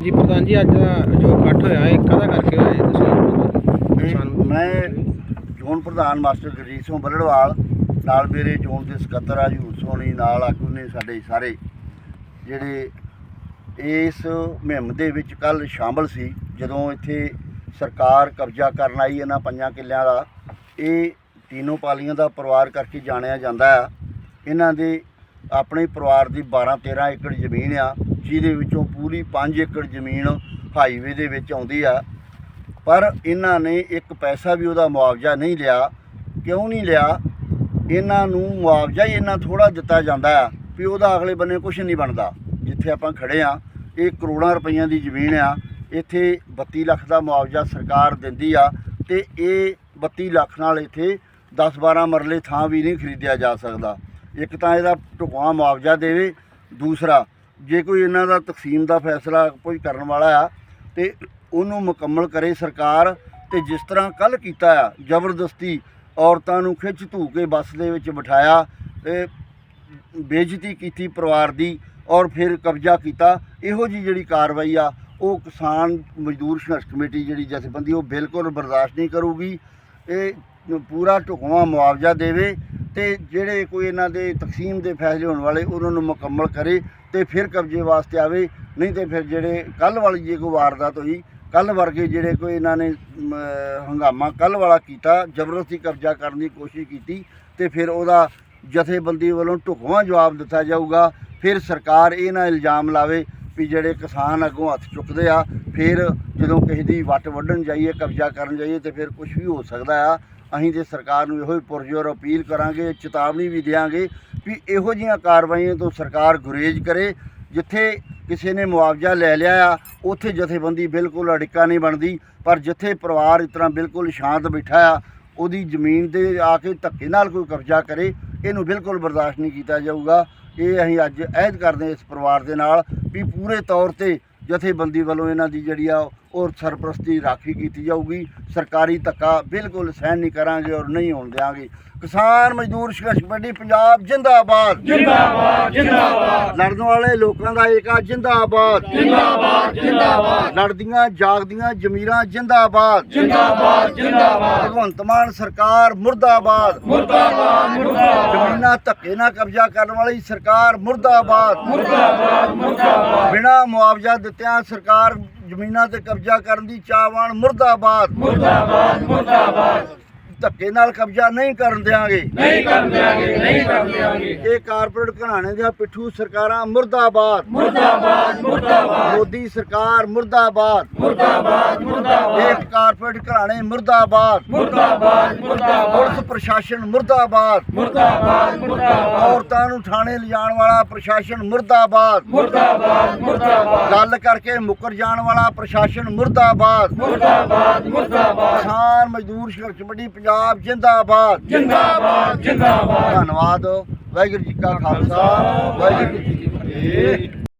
ਜੀ ਪ੍ਰਧਾਨ ਜੀ ਅੱਜ ਜੋ ਇਕੱਠ ਹੋਇਆ ਇਹ ਕਾਹਦਾ ਕਰਕੇ ਹੋਇਆ ਜੀ? ਤੁਸੀਂ ਮੈਂ ਜ਼ੋਨ ਪ੍ਰਧਾਨ ਮਾਸਟਰ ਗੁਰਜੀਤ ਸਿੰਘ ਬੱਲੜਵਾਲ ਨਾਲ ਮੇਰੇ ਜ਼ੋਨ ਦੇ ਸਕੱਤਰ ਆ ਜੀ ਸੋਣੀ ਨਾਲ ਆਗੂ ਨੇ ਸਾਡੇ ਸਾਰੇ ਜਿਹੜੇ ਇਸ ਮੁਹਿੰਮ ਦੇ ਵਿੱਚ ਕੱਲ ਸ਼ਾਮਲ ਸੀ ਜਦੋਂ ਇੱਥੇ ਸਰਕਾਰ ਕਬਜ਼ਾ ਕਰਨ ਆਈ ਇਹਨਾਂ ਪੰਜਾਂ ਕਿੱਲਿਆਂ ਦਾ ਇਹ ਤੀਨੋਂ ਪਾਲੀਆਂ ਦਾ ਪਰਿਵਾਰ ਕਰਕੇ ਜਾਣਿਆ ਜਾਂਦਾ ਆ। ਇਹਨਾਂ ਦੇ ਆਪਣੇ ਪਰਿਵਾਰ ਦੀ 12 13 ਏਕੜ ਜ਼ਮੀਨ ਆ, ਜਿਹਦੇ ਵਿੱਚੋਂ ਪੂਰੀ 5 ਏਕੜ ਜ਼ਮੀਨ ਹਾਈਵੇ ਦੇ ਵਿੱਚ ਆਉਂਦੀ ਆ। ਪਰ ਇਹਨਾਂ ਨੇ ਇੱਕ ਪੈਸਾ ਵੀ ਉਹਦਾ ਮੁਆਵਜ਼ਾ ਨਹੀਂ ਲਿਆ। ਕਿਉਂ ਨਹੀਂ ਲਿਆ? ਇਹਨਾਂ ਨੂੰ ਮੁਆਵਜ਼ਾ ਹੀ ਇੰਨਾ ਥੋੜਾ ਦਿੱਤਾ ਜਾਂਦਾ ਆ ਵੀ ਉਹਦਾ ਅਗਲੇ ਬੰਨੇ ਕੁਝ ਨਹੀਂ ਬਣਦਾ। ਜਿੱਥੇ ਆਪਾਂ ਖੜੇ ਆ, ਇਹ ਕਰੋੜਾਂ ਰੁਪਈਆਂ ਦੀ ਜ਼ਮੀਨ ਆ, ਇੱਥੇ 32 ਲੱਖ ਦਾ ਮੁਆਵਜ਼ਾ ਸਰਕਾਰ ਦਿੰਦੀ ਆ ਤੇ ਇਹ 32 ਲੱਖ ਨਾਲ ਇੱਥੇ 10-12 ਮਰਲੇ ਥਾਂ ਵੀ ਨਹੀਂ ਖਰੀਦਿਆ ਜਾ ਸਕਦਾ। ਇੱਕ ਤਾਂ ਇਹਦਾ ਢੁਕਵਾਂ ਮੁਆਵਜ਼ਾ ਦੇਵੇ, ਦੂਸਰਾ, ਜੇ ਕੋਈ ਇਹਨਾਂ ਦਾ ਤਕਸੀਮ ਦਾ ਫੈਸਲਾ ਕੋਈ ਕਰਨ ਵਾਲਾ ਆ, ਤੇ ਉਹਨੂੰ ਮੁਕੰਮਲ ਕਰੇ ਸਰਕਾਰ, ਤੇ ਜਿਸ ਤਰ੍ਹਾਂ ਕੱਲ ਕੀਤਾ ਆ, ਜ਼ਬਰਦਸਤੀ ਔਰਤਾਂ ਨੂੰ ਖਿੱਚ ਧੂ ਕੇ ਬੱਸ ਦੇ ਵਿੱਚ ਬਿਠਾਇਆ, ਤੇ ਬੇਇੱਜ਼ਤੀ ਕੀਤੀ ਪਰਿਵਾਰ ਦੀ ਔਰ ਫਿਰ ਕਬਜ਼ਾ ਕੀਤਾ, ਇਹੋ ਜੀ ਜਿਹੜੀ ਕਾਰਵਾਈ ਆ, ਉਹ ਕਿਸਾਨ ਮਜ਼ਦੂਰ ਸੰਘਰਸ਼ ਕਮੇਟੀ ਜਿਹੜੀ ਜਥੇਬੰਦੀ, ਉਹ ਬਿਲਕੁਲ ਬਰਦਾਸ਼ਤ ਨਹੀਂ ਕਰੂਗੀ, ਇਹ ਪੂਰਾ ਢੁਕਵਾਂ ਮੁਆਵਜ਼ਾ ਦੇਵੇ ਤੇ ਜਿਹੜੇ ਕੋਈ ਇਹਨਾਂ ਦੇ ਤਕਸੀਮ ਦੇ ਫੈਸਲੇ ਹੋਣ ਵਾਲੇ, ਉਹਨਾਂ ਨੂੰ ਮੁਕੰਮਲ ਕਰੇ ਤੇ ਫਿਰ ਕਬਜ਼ੇ ਵਾਸਤੇ ਆਵੇ, ਨਹੀਂ ਤੇ ਫਿਰ ਜਿਹੜੇ ਕੱਲ ਵਾਲੀ ਜੇ ਕੋਈ ਵਾਰਦਾਤ ਹੋਈ ਕੱਲ ਵਰਗੇ ਜਿਹੜੇ ਕੋਈ ਇਹਨਾਂ ਨੇ ਹੰਗਾਮਾ ਕੱਲ ਵਾਲਾ ਕੀਤਾ, ਜ਼ਬਰਦਸਤੀ ਕਬਜ਼ਾ ਕਰਨ ਦੀ ਕੋਸ਼ਿਸ਼ ਕੀਤੀ ਤੇ ਫਿਰ ਉਹਦਾ ਜਥੇਬੰਦੀ ਵੱਲੋਂ ਢੁਕਵਾਂ ਜਵਾਬ ਦਿੱਤਾ ਜਾਊਗਾ। ਫਿਰ ਸਰਕਾਰ ਇਹ ਨਾ ਇਲਜ਼ਾਮ ਲਾਵੇ ਵੀ ਜਿਹੜੇ ਕਿਸਾਨ ਅੱਗੋਂ ਹੱਥ ਚੁੱਕਦੇ ਆ, ਫਿਰ ਜਦੋਂ ਕਿਸੇ ਦੀ ਵੱਟ ਵੱਢਣ ਜਾਈਏ, ਕਬਜ਼ਾ ਕਰਨ ਜਾਈਏ ਤੇ ਫਿਰ ਕੁਝ ਵੀ ਹੋ ਸਕਦਾ ਆ। ਅਸੀਂ ਤੇ ਸਰਕਾਰ ਨੂੰ ਇਹੋ ਹੀ ਪੁਰਜੋਰ ਅਪੀਲ ਕਰਾਂਗੇ, ਚੇਤਾਵਨੀ ਵੀ ਦੇਵਾਂਗੇ ਵੀ ਇਹੋ ਜਿਹੀਆਂ ਕਾਰਵਾਈਆਂ ਤੋਂ ਸਰਕਾਰ ਗੁਰੇਜ਼ ਕਰੇ, ਜਿੱਥੇ ਕਿਸੇ ਨੇ ਮੁਆਵਜ਼ਾ ਲੈ ਲਿਆ ਆ, ਉੱਥੇ ਜਥੇਬੰਦੀ ਬਿਲਕੁਲ ਅੜਿੱਕਾ ਨਹੀਂ ਬਣਦੀ, ਪਰ ਜਿੱਥੇ ਪਰਿਵਾਰ ਇਸ ਤਰ੍ਹਾਂ ਬਿਲਕੁਲ ਸ਼ਾਂਤ ਬੈਠਾ ਆ, ਉਹਦੀ ਜ਼ਮੀਨ ਤੇ ਆ ਕੇ ਧੱਕੇ ਨਾਲ ਕੋਈ ਕਬਜ਼ਾ ਕਰੇ, ਇਹਨੂੰ ਬਿਲਕੁਲ ਬਰਦਾਸ਼ਤ ਨਹੀਂ ਕੀਤਾ ਜਾਊਗਾ। ਇਹ ਅਸੀਂ ਅੱਜ ਅਹਿਦ ਕਰਦੇ ਇਸ ਪਰਿਵਾਰ ਦੇ ਨਾਲ ਵੀ ਪੂਰੇ ਤੌਰ ਤੇ ਜਥੇਬੰਦੀ ਵੱਲੋਂ ਇਹਨਾਂ ਦੀ ਜਿਹੜੀ ਆ ਉਹ ਸਰਪ੍ਰਸਤੀ ਰਾਖੀ ਕੀਤੀ ਜਾਊਗੀ। ਸਰਕਾਰੀ ਧੱਕਾ ਬਿਲਕੁਲ ਸਹਿਣ ਨਹੀਂ ਕਰਾਂਗੇ ਔਰ ਨਹੀਂ ਹੋਣ ਦੇਵਾਂਗੇ ਕਿਸਾਨ ਮਜ਼ਦੂਰ ਸੰਘਰਸ਼ ਕਮੇਟੀ ਪੰਜਾਬ ਜਿੰਦਾਬਾਦ। ਜਿੰਦਾਬਾਦ ਜਿੰਦਾਬਾਦ। ਲੜਨ ਵਾਲੇ ਲੋਕਾਂ ਦਾ ਏਕਾ ਜਿੰਦਾਬਾਦ। ਜਿੰਦਾਬਾਦ ਜਿੰਦਾਬਾਦ। ਲੜਦੀਆਂ ਜਾਗਦੀਆਂ ਜ਼ਮੀਰਾਂ ਜਿੰਦਾਬਾਦ। ਜਿੰਦਾਬਾਦ ਜਿੰਦਾਬਾਦ। ਭਗਵੰਤ ਮਾਨ ਸਰਕਾਰ ਮੁਰਦਾਬਾਦ। ਮੁਰਦਾਬਾਦ ਮੁਰਦਾਬਾਦ। ਜ਼ਮੀਨਾਂ ਧੱਕੇ ਨਾਲ ਕਬਜ਼ਾ ਕਰਨ ਵਾਲੀ ਸਰਕਾਰ ਮੁਰਦਾਬਾਦ। ਮੁਰਦਾਬਾਦ ਮੁਰਦਾਬਾਦ। ਬਿਨਾਂ ਮੁਆਵਜ਼ਾ ਦਿੱਤਿਆਂ ਸਰਕਾਰ ਜ਼ਮੀਨਾਂ ਤੇ ਕਬਜ਼ਾ ਕਰਨ ਦੀ ਚਾਹਵਾਨ ਮੁਰਦਾਬਾਦ। ਮੁਰਦਾਬਾਦ ਮੁਰਦਾਬਾਦ। ਧੱਕੇ ਨਾਲ ਕਬਜ਼ਾ ਨਹੀਂ ਕਰਨ ਦਿਆਂਗੇ। ਨਹੀਂ ਕਰਨ ਦਿਆਂਗੇ ਨਹੀਂ ਕਰਨ ਦਿਆਂਗੇ। ਇਹ ਕਾਰਪੋਰੇਟ ਘਰਾਣੇ ਦੀਆਂ ਪਿੱਠੂ ਸਰਕਾਰਾਂ ਮੁਰਦਾਬਾਦ। ਮੁਰਦਾਬਾਦ ਮੁਰਦਾਬਾਦ। ਮੋਦੀ ਸਰਕਾਰ ਮੁਰਦਾਬਾਦ। ਮੁਰਦਾਬਾਦ ਮੁਰਦਾਬਾਦ। ਕਾਰਪੋਰੇਟ ਘਰਾਣੇ ਮੁਰਦਾਬਾਦ। ਮੁਰਦਾਬਾਦ ਮੁਰਦਾਬਾਦ। ਪੁਲਿਸ ਪ੍ਰਸ਼ਾਸਨ ਮੁਰਦਾਬਾਦ। ਮੁਰਦਾਬਾਦ ਮੁਰਦਾਬਾਦ। ਔਰਤਾਂ ਨੂੰ ਥਾਣੇ ਲਿਜਾਣ ਵਾਲਾ ਪ੍ਰਸ਼ਾਸਨ ਮੁਰਦਾਬਾਦ। ਮੁਰਦਾਬਾਦ ਮੁਰਦਾਬਾਦ। ਗੱਲ ਕਰਕੇ ਮੁੱਕਰ ਜਾਣ ਵਾਲਾ ਪ੍ਰਸ਼ਾਸਨ ਮੁਰਦਾਬਾਦ। ਮੁਰਦਾਬਾਦ ਮੁਰਦਾਬਾਦ। ਕਿਸਾਨ ਮਜ਼ਦੂਰ ਸੰਘਰਸ਼ ਕਮੇਟੀ ਪੰਜਾਬ ਜਿੰਦਾਬਾਦ। ਜਿੰਦਾਬਾਦ ਜਿੰਦਾਬਾਦ। ਧੰਨਵਾਦ। ਵਾਹਿਗੁਰੂ ਜੀ ਕਾ ਖਾਲਸਾ। ਵਾਹਿਗੁਰੂ ਜੀ ਕੀ ਫਤਿਹ।